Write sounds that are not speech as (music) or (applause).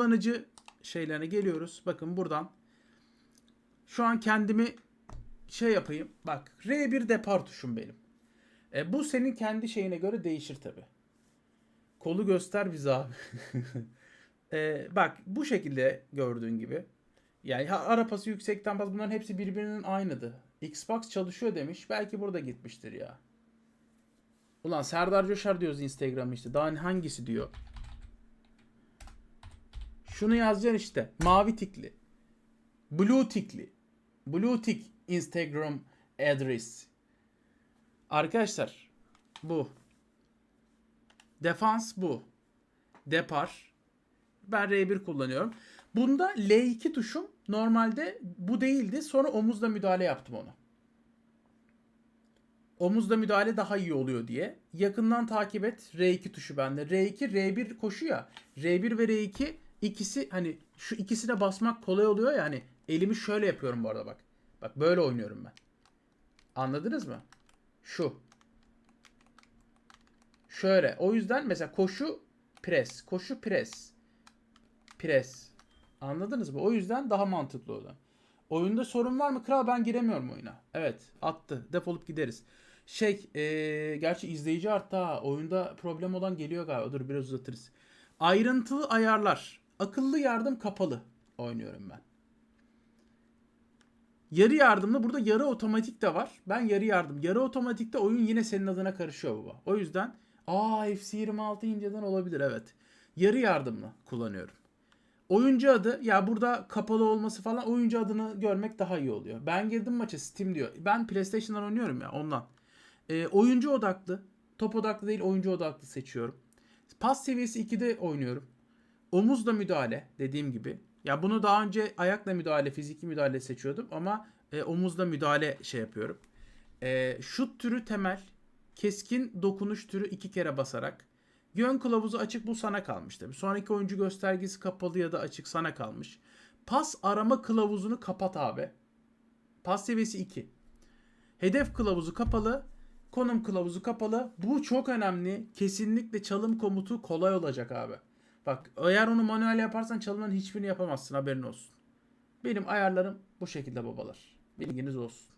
kullanıcı şeylerine geliyoruz. Bakın buradan. Şu an kendimi şey yapayım. Bak R1 depar tuşum benim. E, bu senin kendi şeyine göre değişir tabi. Kolu göster bize abi. (laughs) E, bak bu şekilde gördüğün gibi. Yani ara pası yüksekten pas bunların hepsi birbirinin aynıdı. Xbox çalışıyor demiş. Belki burada gitmiştir ya. Ulan Serdar Coşar diyoruz Instagram işte. Daha hangisi diyor. Şunu yazacaksın işte. Mavi tikli. Blue tikli. Blue tick Instagram address. Arkadaşlar bu. Defans bu. Depar. Ben R1 kullanıyorum. Bunda L2 tuşum normalde bu değildi. Sonra omuzla müdahale yaptım onu. Omuzla müdahale daha iyi oluyor diye. Yakından takip et. R2 tuşu bende. R2, R1 koşu ya. R1 ve R2 ikisi hani şu ikisine basmak kolay oluyor ya hani elimi şöyle yapıyorum bu arada bak. Bak böyle oynuyorum ben. Anladınız mı? Şu. Şöyle. O yüzden mesela koşu pres, koşu pres. Pres. Anladınız mı? O yüzden daha mantıklı oldu. Oyunda sorun var mı? Kral ben giremiyorum oyuna. Evet. Attı. Defolup gideriz. Şey, ee, gerçi izleyici arttı ha. Oyunda problem olan geliyor galiba. Dur biraz uzatırız. Ayrıntılı ayarlar. Akıllı yardım kapalı oynuyorum ben. Yarı yardımlı burada yarı otomatik de var. Ben yarı yardım. Yarı otomatikte oyun yine senin adına karışıyor baba. O yüzden aa FC26 inceden olabilir evet. Yarı yardımlı kullanıyorum. Oyuncu adı ya burada kapalı olması falan oyuncu adını görmek daha iyi oluyor. Ben girdim maça Steam diyor. Ben PlayStation'dan oynuyorum ya ondan. Ee, oyuncu odaklı. Top odaklı değil oyuncu odaklı seçiyorum. Pas seviyesi 2'de oynuyorum. Omuzla müdahale dediğim gibi. Ya bunu daha önce ayakla müdahale, fiziki müdahale seçiyordum ama e, omuzla müdahale şey yapıyorum. E, şut türü temel, keskin dokunuş türü iki kere basarak. Yön kılavuzu açık bu sana kalmış tabii. Sonraki oyuncu göstergesi kapalı ya da açık sana kalmış. Pas arama kılavuzunu kapat abi. Pas seviyesi 2. Hedef kılavuzu kapalı. Konum kılavuzu kapalı. Bu çok önemli. Kesinlikle çalım komutu kolay olacak abi. Bak eğer onu manuel yaparsan çalımların hiçbirini yapamazsın haberin olsun. Benim ayarlarım bu şekilde babalar. Bilginiz olsun.